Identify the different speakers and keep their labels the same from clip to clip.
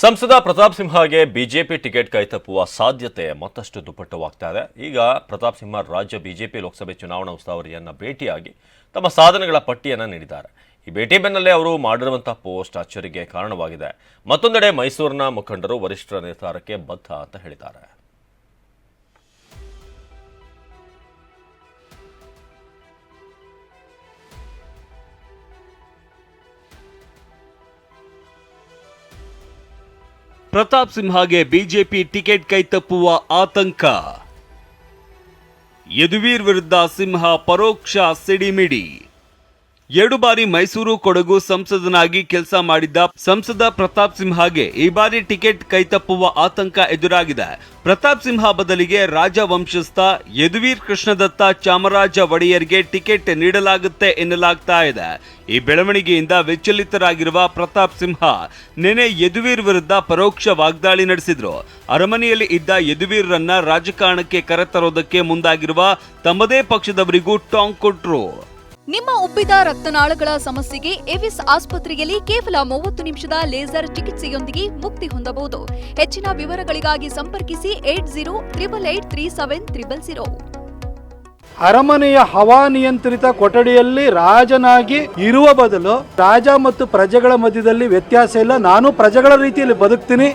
Speaker 1: ಸಂಸದ ಪ್ರತಾಪ್ ಸಿಂಹಗೆ BJP ticket ಕೈತಪ್ಪುವ ಸಾಧ್ಯತೆ ಮತ್ತಷ್ಟು ದುಪ್ಪಟ್ಟವಾಗ್ತಾ ಇದೆ. ಈಗ ಪ್ರತಾಪ್ ಸಿಂಹ ರಾಜ್ಯ ಬಿಜೆಪಿ ಲೋಕಸಭೆ ಚುನಾವಣಾ ಉಸ್ತುವಾರಿಯನ್ನ ಭೇಟಿಯಾಗಿ ತಮ್ಮ ಸಾಧನೆಗಳ ಪಟ್ಟಿಯನ್ನು ನೀಡಿದ್ದಾರೆ. ಈ ಭೇಟಿ ಬೆನ್ನಲ್ಲೇ ಅವರು ಮಾಡಿರುವಂತಹ ಪೋಸ್ಟ್ ಅಚ್ಚರಿಗೆ ಕಾರಣವಾಗಿದೆ. ಮತ್ತೊಂದೆಡೆ ಮೈಸೂರಿನ ಮುಖಂಡರು ವರಿಷ್ಠರ ನಿರ್ಧಾರಕ್ಕೆ ಬದ್ಧ ಅಂತ ಹೇಳಿದ್ದಾರೆ.
Speaker 2: ಪ್ರತಾಪ್ ಸಿಂಹಗೆ ಬಿಜೆಪಿ ಟಿಕೆಟ್ ಕೈತಪ್ಪುವ ಆತಂಕ. ಯದುವೀರ್ ವಿರುದ್ಧ ಸಿಂಹ ಪರೋಕ್ಷ ಸಿಡಿಮಿಡಿ. ಎರಡು ಬಾರಿ ಮೈಸೂರು ಕೊಡಗು ಸಂಸದನಾಗಿ ಕೆಲಸ ಮಾಡಿದ್ದ ಸಂಸದ ಪ್ರತಾಪ್ ಸಿಂಹಗೆ ಈ ಬಾರಿ ಟಿಕೆಟ್ ಕೈತಪ್ಪುವ ಆತಂಕ ಎದುರಾಗಿದೆ. ಪ್ರತಾಪ್ ಸಿಂಹ ಬದಲಿಗೆ ರಾಜವಂಶಸ್ಥ ಯದುವೀರ್ ಕೃಷ್ಣದತ್ತ ಚಾಮರಾಜ ಒಡೆಯರ್ಗೆ ಟಿಕೆಟ್ ನೀಡಲಾಗುತ್ತೆ ಎನ್ನಲಾಗ್ತಾ ಇದೆ. ಈ ಬೆಳವಣಿಗೆಯಿಂದ ವಿಚಲಿತರಾಗಿರುವ ಪ್ರತಾಪ್ ಸಿಂಹ ನಿನ್ನೆ ಯದುವೀರ್ ವಿರುದ್ಧ ಪರೋಕ್ಷ ವಾಗ್ದಾಳಿ ನಡೆಸಿದ್ರು. ಅರಮನೆಯಲ್ಲಿ ಇದ್ದ ಯದುವೀರ್ರನ್ನ ರಾಜಕಾರಣಕ್ಕೆ ಕರೆತರೋದಕ್ಕೆ ಮುಂದಾಗಿರುವ ತಮ್ಮದೇ ಪಕ್ಷದವರಿಗೂ ಟಾಂಗ್ ಕೊಟ್ರು.
Speaker 3: ನಿಮ್ಮ ಉಬ್ಬಿದ ರಕ್ತನಾಳಗಳ ಸಮಸ್ಯೆಗೆ ಎವಿಸ್ ಆಸ್ಪತ್ರೆಯಲ್ಲಿ ಕೇವಲ ಮೂವತ್ತು ನಿಮಿಷದ ಲೇಸರ್ ಚಿಕಿತ್ಸೆಯೊಂದಿಗೆ ಮುಕ್ತಿ ಹೊಂದಬಹುದು. ಹೆಚ್ಚಿನ ವಿವರಗಳಿಗಾಗಿ ಸಂಪರ್ಕಿಸಿ eight zero triple eight three seven triple zero.
Speaker 4: ಅರಮನೆಯ ಹವಾನಿಯಂತ್ರಿತ ಕೊಠಡಿಯಲ್ಲಿ ರಾಜನಾಗಿ ಇರುವ ಬದಲು ರಾಜ ಮತ್ತು ಪ್ರಜೆಗಳ ಮಧ್ಯದಲ್ಲಿ ವ್ಯತ್ಯಾಸ ಇಲ್ಲ. ನಾನು ಪ್ರಜೆಗಳ ರೀತಿಯಲ್ಲಿ ಬದುಕ್ತೀನಿ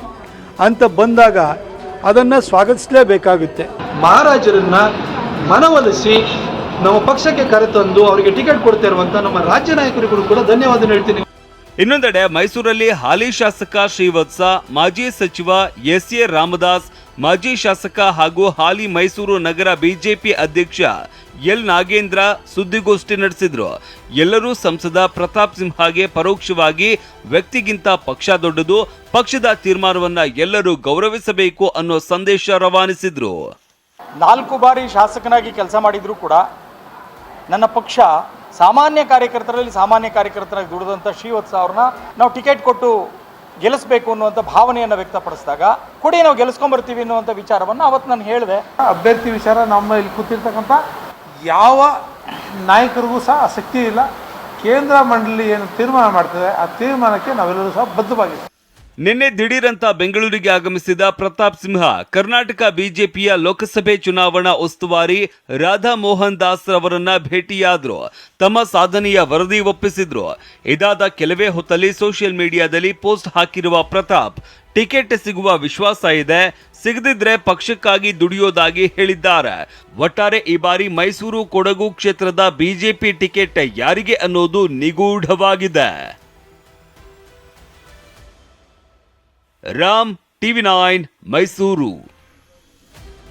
Speaker 4: ಅಂತ ಬಂದಾಗ ಅದನ್ನು ಸ್ವಾಗತಿಸಲೇಬೇಕಾಗುತ್ತೆ. ಮಹಾರಾಜರನ್ನ ಮನವೊಲಿಸಿ ನಮ್ಮ ಪಕ್ಷಕ್ಕೆ ಕರೆತಂದು ಅವರಿಗೆ ಟಿಕೆಟ್ ಕೊಡ್ತಾ ಇರುವಂತ ನಮ್ಮ ರಾಜ್ಯ ನಾಯಕರಿಗೂ ಕೂಡ ಧನ್ಯವಾದ ಹೇಳ್ತೀನಿ.
Speaker 2: ಇನ್ನೊಂದೆಡೆ ಮೈಸೂರಲ್ಲಿ ಹಾಲಿ ಶಾಸಕ ಶ್ರೀವತ್ಸ ಮಾಜಿ ಸಚಿವ ಎಸ್ ಎ ರಾಮದಾಸ್ ಮಾಜಿ ಶಾಸಕ ಹಾಗೂ ಹಾಲಿ ಮೈಸೂರು ನಗರ ಬಿಜೆಪಿ ಅಧ್ಯಕ್ಷ ಎಲ್ ನಾಗೇಂದ್ರ ಸುದ್ದಿಗೋಷ್ಠಿ ನಡೆಸಿದ್ರು. ಎಲ್ಲರೂ ಸಂಸದ ಪ್ರತಾಪ್ ಸಿಂಹಗೆ ಪರೋಕ್ಷವಾಗಿ ವ್ಯಕ್ತಿಗಿಂತ ಪಕ್ಷ ದೊಡ್ಡದು ಪಕ್ಷದ ತೀರ್ಮಾನವನ್ನ ಎಲ್ಲರೂ ಗೌರವಿಸಬೇಕು ಅನ್ನೋ ಸಂದೇಶ ರವಾನಿಸಿದ್ರು.
Speaker 5: ನಾಲ್ಕು ಬಾರಿ ಶಾಸಕನಾಗಿ ಕೆಲಸ ಮಾಡಿದ್ರು ಕೂಡ ನನ್ನ ಪಕ್ಷ ಸಾಮಾನ್ಯ ಕಾರ್ಯಕರ್ತರಲ್ಲಿ ಸಾಮಾನ್ಯ ಕಾರ್ಯಕರ್ತರಾಗಿ ದುಡಿದಂಥ ಶ್ರೀವತ್ಸ ಅವ್ರನ್ನ ನಾವು ಟಿಕೆಟ್ ಕೊಟ್ಟು ಗೆಲ್ಲಿಸ್ಬೇಕು ಅನ್ನುವಂಥ ಭಾವನೆಯನ್ನು ವ್ಯಕ್ತಪಡಿಸಿದಾಗ, ಕೊಡಿ ನಾವು ಗೆಲ್ಲಿಸ್ಕೊಂಬರ್ತೀವಿ ಅನ್ನುವಂಥ ವಿಚಾರವನ್ನು ಅವತ್ತು ನಾನು ಹೇಳಿದೆ.
Speaker 6: ಅಭ್ಯರ್ಥಿ ವಿಚಾರ ನಮ್ಮ ಇಲ್ಲಿ ಕೂತಿರ್ತಕ್ಕಂಥ ಯಾವ ನಾಯಕರಿಗೂ ಸಹ ಆಸಕ್ತಿ ಇಲ್ಲ. ಕೇಂದ್ರ ಮಂಡಳಿ ಏನು ತೀರ್ಮಾನ ಮಾಡ್ತದೆ, ಆ ತೀರ್ಮಾನಕ್ಕೆ ನಾವೆಲ್ಲರೂ ಸಹ ಬದ್ಧವಾಗಿದ್ದೀವಿ.
Speaker 2: ನಿನ್ನೆ ದಿಢೀರಂತ ಬೆಂಗಳೂರಿಗೆ ಆಗಮಿಸಿದ ಪ್ರತಾಪ್ ಸಿಂಹ ಕರ್ನಾಟಕ ಬಿಜೆಪಿಯ ಲೋಕಸಭೆ ಚುನಾವಣಾ ಉಸ್ತುವಾರಿ ರಾಧಾ ಮೋಹನ್ ದಾಸ್ ಅವರನ್ನ ಭೇಟಿಯಾದ್ರು. ತಮ್ಮ ಸಾಧನೆಯ ವರದಿ ಒಪ್ಪಿಸಿದ್ರು. ಇದಾದ ಕೆಲವೇ ಹೊತ್ತಲ್ಲಿ ಸೋಷಿಯಲ್ ಮೀಡಿಯಾದಲ್ಲಿ ಪೋಸ್ಟ್ ಹಾಕಿರುವ ಪ್ರತಾಪ್, ಟಿಕೆಟ್ ಸಿಗುವ ವಿಶ್ವಾಸ ಇದೆ, ಸಿಗದಿದ್ರೆ ಪಕ್ಷಕ್ಕಾಗಿ ದುಡಿಯೋದಾಗಿ ಹೇಳಿದ್ದಾರೆ. ಒಟ್ಟಾರೆ ಈ ಬಾರಿ ಮೈಸೂರು ಕೊಡಗು ಕ್ಷೇತ್ರದ ಬಿಜೆಪಿ ಟಿಕೆಟ್ ಯಾರಿಗೆ ಅನ್ನೋದು ನಿಗೂಢವಾಗಿದೆ. Ram TV nine Mysuru.